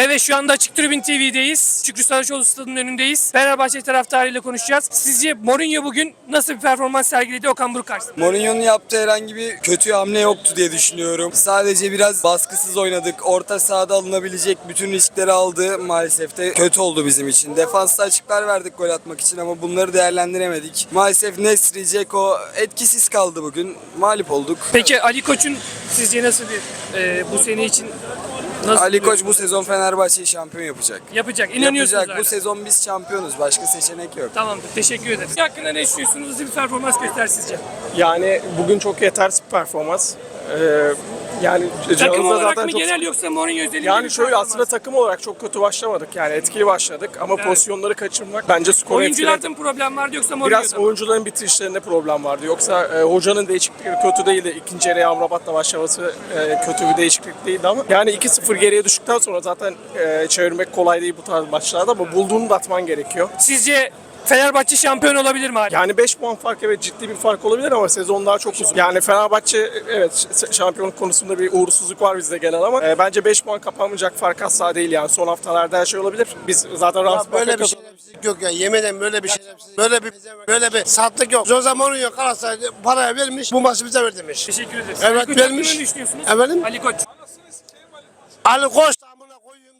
Evet şu anda Açık Tribün TV'deyiz. Şükrü Saraçoğlu stadının önündeyiz. Fenerbahçe taraftarıyla konuşacağız. Sizce Mourinho bugün nasıl bir performans sergiledi Okan Buruk karşısında? Mourinho'nun yaptığı herhangi bir kötü hamle yoktu diye düşünüyorum. Sadece biraz baskısız oynadık. Orta sahada alınabilecek bütün riskleri aldı. Maalesef de kötü oldu bizim için. Defansta açıklar verdik gol atmak için ama bunları değerlendiremedik. Maalesef Nesri, Ceko etkisiz kaldı bugün. Mağlup olduk. Peki Ali Koç'un sizce nasıl bir e, bu sene için nasıl Ali Koç bu sezon Fenerbahçe'yi şampiyon yapacak. yapacak? İnanıyorsunuz Yapacak. hala. Bu sezon biz şampiyonuz. Başka seçenek yok. Tamamdır. Teşekkür ederiz. Hakkında ne düşünüyorsunuz? Nasıl bir performans göster sizce? Yani bugün çok yetersiz bir performans. Ee, yani Takım olarak zaten mı çok genel yoksa Mourinho özelinde yani bir şöyle performans? aslında takım olarak çok kötü başlamadık. Yani etkili başladık ama pozisyonları kaçırmak bence skoru etkiledi. Oyuncularda mı problem vardı yoksa Biraz Mourinho'da mı? oyuncuların bitirişlerinde problem vardı. Yoksa e, hocanın değişiklikleri kötü değildi. İkinci yarıya Amrabat'la başlaması e, kötü bir değişiklik değildi ama yani 2-0 geriye düştükten sonra zaten e, çevirmek kolay değil bu tarz maçlarda ama bulduğunu da atman gerekiyor. Sizce Fenerbahçe şampiyon olabilir mi? Yani 5 puan fark evet ciddi bir fark olabilir ama sezon daha çok uzun. Yani Fenerbahçe evet şampiyonluk konusunda bir uğursuzluk var bizde genel ama e, bence 5 puan kapanmayacak fark asla değil yani. Son haftalarda her şey olabilir. Biz zaten Rams böyle bir şerefsizlik yok ya. Yemin ederim böyle bir şerefsizlik, böyle bir böyle bir saatlik yok. Jose Mourinho Galatasaray paraya vermiş, bu maçı bize ver demiş. Teşekkür ederiz. Evet, Ali Koç hakkında vermiş. ne düşünüyorsunuz? Efendim? Ali Koç. Ali Koç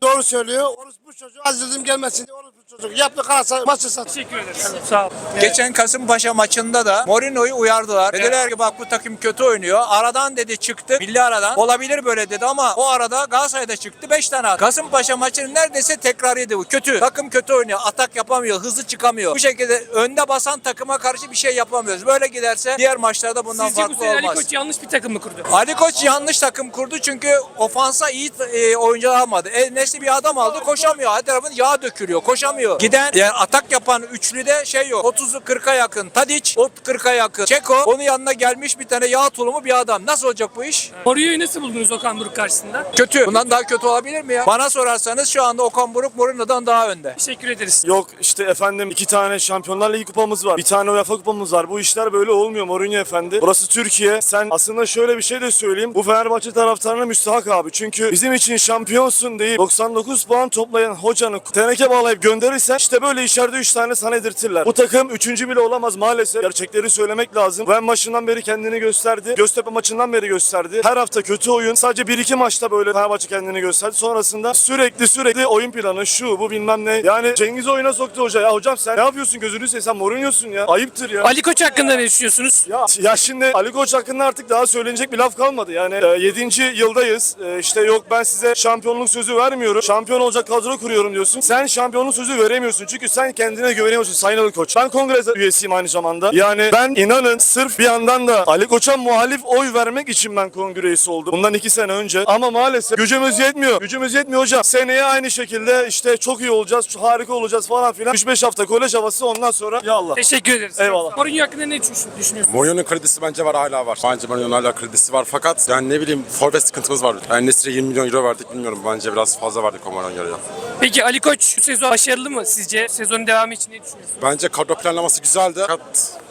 doğru söylüyor. Orospu çocuğu azizim gelmesin diye orospu çocuk. Yaptı Galatasaray maçı sattı. Teşekkür ederiz. Sağ ol. Geçen Kasımpaşa maçında da Mourinho'yu uyardılar. Dediler ki bak bu takım kötü oynuyor. Aradan dedi çıktı. Milli aradan. Olabilir böyle dedi ama o arada Galatasaray'da çıktı 5 tane attı. Kasımpaşa maçının neredeyse tekrarıydı bu. Kötü. Takım kötü oynuyor. Atak yapamıyor. Hızlı çıkamıyor. Bu şekilde önde basan takıma karşı bir şey yapamıyoruz. Böyle giderse diğer maçlarda bundan Sizce bu farklı sene Ali olmaz. Koç yanlış bir takım mı kurdu? Ali Koç yanlış takım kurdu çünkü ofansa iyi e, oyuncular almadı. E, Nesli bir adam aldı koşamıyor. Her tarafın yağ dökülüyor. Koşamıyor. Giden yani atak yapan üçlüde şey yok. 30'u 40'a yakın. Tadic o 40'a yakın. Çeko onun yanına gelmiş bir tane yağ tulumu bir adam. Nasıl olacak bu iş? Mourinho'yu nasıl buldunuz Okan Buruk karşısında? Kötü. Bundan daha kötü olabilir mi ya? Bana sorarsanız şu anda Okan Buruk Mourinho'dan daha önde. Teşekkür ederiz. Yok işte efendim iki tane Şampiyonlar Ligi kupamız var. Bir tane UEFA kupamız var. Bu işler böyle olmuyor Mourinho efendi. Burası Türkiye. Sen aslında şöyle bir şey de söyleyeyim. Bu Fenerbahçe taraftarına müstahak abi. Çünkü bizim için şampiyonsun deyip 99 puan toplayan hocanı teneke bağlayıp gönderirsen işte böyle içeride 3 tane sana edirtirler. Bu takım 3. bile olamaz maalesef. Gerçekleri söylemek lazım. Ben maçından beri kendini gösterdi. Göztepe maçından beri gösterdi. Her hafta kötü oyun. Sadece 1-2 maçta böyle Fenerbahçe kendini gösterdi. Sonrasında sürekli sürekli oyun planı şu bu bilmem ne. Yani Cengiz oyuna soktu hoca. Ya hocam sen ne yapıyorsun gözünü seveyim sen Mourinho'sun ya. Ayıptır ya. Ali Koç hakkında ne düşünüyorsunuz? Ya, ya şimdi Ali Koç hakkında artık daha söylenecek bir laf kalmadı. Yani 7. yıldayız. E, işte yok ben size şampiyonluk sözü vermiyorum. Şampiyon olacak kadro kuruyorum diyorsun. Sen şampiyonluk sözü veremiyorsun. Çünkü sen kendine güveniyorsun Sayın Ali Koç. Ben kongre üyesiyim aynı zamanda. Yani ben inanın sırf bir yandan da Ali Koç'a muhalif oy vermek için ben kongre üyesi oldum. Bundan iki sene önce. Ama maalesef gücümüz yetmiyor. Gücümüz yetmiyor hocam. Seneye aynı şekilde işte çok iyi olacağız, harika olacağız falan filan. 3-5 hafta kolej havası ondan sonra ya Allah. Teşekkür ederiz. Eyvallah. Mourinho hakkında ne düşün- düşünüyorsunuz? Mourinho'nun kredisi bence var hala var. Bence Mourinho'nun hala kredisi var fakat yani ne bileyim forvet sıkıntımız var. Yani Nesri'ye 20 milyon euro verdik bilmiyorum. Bence biraz fazla verdik o Mourinho'ya. Peki Ali Koç bu sezon başarılı mı sizce? Sezonun devamı için ne düşünüyorsunuz? Bence kadro planlaması güzeldi. Fakat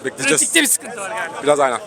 bekleyeceğiz. Pratikte bir sıkıntı var galiba. Biraz aynen. Hı,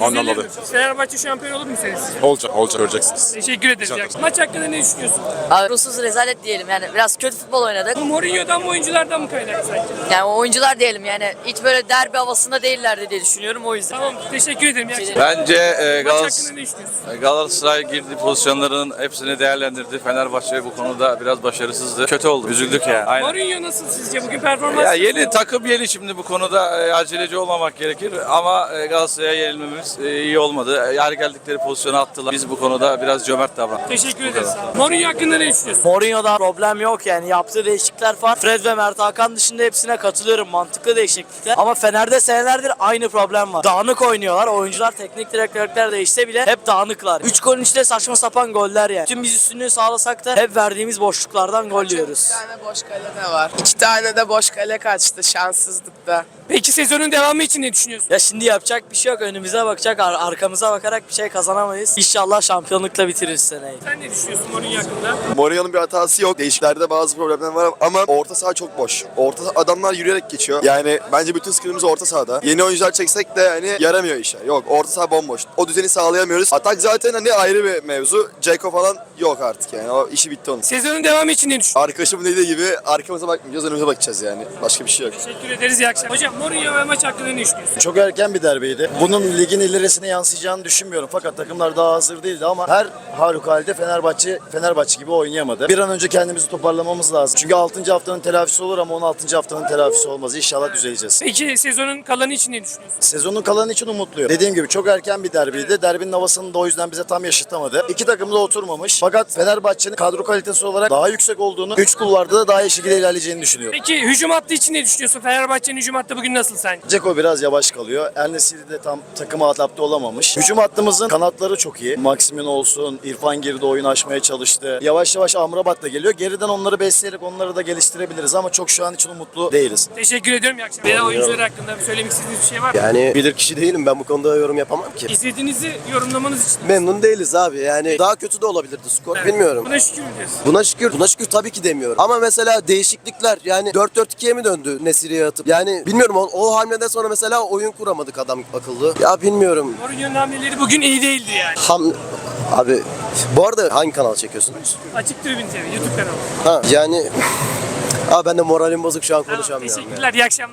Ondan dolayı. Fenerbahçe şampiyon olur mu senesi? Olacak, olacak göreceksiniz. Teşekkür ederiz. Rica ederim. Maç hakkında ne düşünüyorsun? Abi ruhsuz rezalet diyelim yani biraz kötü futbol oynadık. Bu Mourinho'dan mı oyunculardan mı kaynaklı sence? Yani oyuncular diyelim yani hiç böyle derbi havasında değillerdi diye düşünüyorum o yüzden. Tamam teşekkür ederim. İyi akşamlar. Bence e, Maç hakkında ne düşünüyorsun? Galatasaray girdiği pozisyonların hepsini değerlendirdi. Fenerbahçe bu konuda biraz başarısızdı. Kötü oldu. Üzüldük yani. Aynen. Mourinho nasıl sizce bugün performans? Ya yeni takım yeni şimdi bu konuda e, aceleci olmamak gerekir ama e, Galatasaray'a yenilmemiz e, iyi olmadı. E, Her geldikleri pozisyonu attılar. Biz bu konuda biraz cömert davrandık. Teşekkür ederiz. Mourinho hakkında ne düşünüyorsun? Mourinho'da problem yok yani yaptığı değişiklikler var. Fred ve Mert Hakan dışında hepsine katılıyorum. Mantıklı değişiklikler. Ama Fener'de senelerdir aynı problem var. Dağınık oynuyorlar. Oyuncular teknik direktörler değişse bile hep dağınıklar. 3 golün içinde saçma sapan goller yani. Tüm biz üstünlüğü sağlasak da hep verdiğimiz boşluklardan gol yiyoruz. diyoruz. tane boş kale de var. İki tane de boş kale kaçtı şanssızlıkta. Peki sezonun devamı için ne düşünüyorsun? Ya şimdi yapacak bir şey yok. Önümüze bakacak, ar- arkamıza bakarak bir şey kazanamayız. İnşallah şampiyonlukla bitiririz seneyi. Sen ne düşünüyorsun Mourinho hakkında? Mourinho'nun bir hatası yok. Değişiklerde bazı problemler var ama orta saha çok boş. Orta adamlar yürüyerek geçiyor. Yani bence bütün sıkıntımız orta sahada. Yeni oyuncular çeksek de yani yaramıyor işe. Yok orta saha bomboş. O düzeni sağlayamıyoruz. Atak zaten hani ayrı bir mevzu. Ceko falan yok artık yani. O işi bitti onun. Sezonun devamı için ne düşünüyorsun? Arkadaşımın dediği gibi arkamıza bakmayacağız, önümüze bakacağız yani. Başka bir şey yok. Teşekkür ederiz. iyi akşamlar. Hocam Mourinho ve maç hakkında ne düşünüyorsun? Çok erken bir derbiydi. Bunun ligin ilerisine yansıyacağını düşünmüyorum. Fakat takımlar daha hazır değildi ama her halükarda Fenerbahçe Fenerbahçe gibi oynayamadı. Bir an önce kendimizi toparlamamız lazım. Çünkü 6. haftanın telafisi olur ama 16. haftanın telafisi olmaz. İnşallah düzeleceğiz. Peki sezonun kalanı için ne düşünüyorsun? Sezonun kalanı için umutluyum. Dediğim gibi çok erken bir derbiydi. Derbinin havasını da o yüzden bize tam yaşatamadı. İki takım da oturmamış. Fakat Fenerbahçe'nin kadro kalitesi olarak daha yüksek olduğunu, 3 kulvarda da daha iyi şekilde ilerleyeceğini düşünüyorum. Peki hücum hattı için ne düşünüyorsun? Fenerbahçe'nin hücum hattı bugün nasıl sence? Ceko biraz yavaş kalıyor. El Nesiri de tam takıma adapte olamamış. Hücum hattımızın kanatları çok iyi. Maximin olsun, İrfan girdi oyun açmaya çalıştı. Yavaş yavaş Amrabat da geliyor. Geriden onları besleyerek onları da geliştirebiliriz ama çok şu an için umutlu değiliz. Teşekkür ediyorum. İyi akşamlar. Veya oyuncular hakkında bir söylemek istediğiniz bir şey var mı? Yani bilir kişi değilim ben bu konuda yorum yapamam ki. İzlediğinizi yorumlamanız için. Memnun değiliz abi yani daha kötü de olabilirdi skor bilmiyorum. Buna şükür diyorsun. Buna şükür, buna şükür tabii ki demiyorum. Ama mesela değişiklikler yani 4-4-2'ye mi döndü Nesiri'ye atıp? Yani bilmiyorum o, o hamleden sonra mesela oyun kuramadık adam akıllı. Ya bilmiyorum. Mourinho'nun hamleleri bugün iyi değildi yani. Ham abi bu arada hangi kanal çekiyorsunuz? Açık Tribün TV YouTube kanalı. Ha yani Abi ben de moralim bozuk şu an konuşamıyorum. ya. Teşekkürler. İyi akşamlar.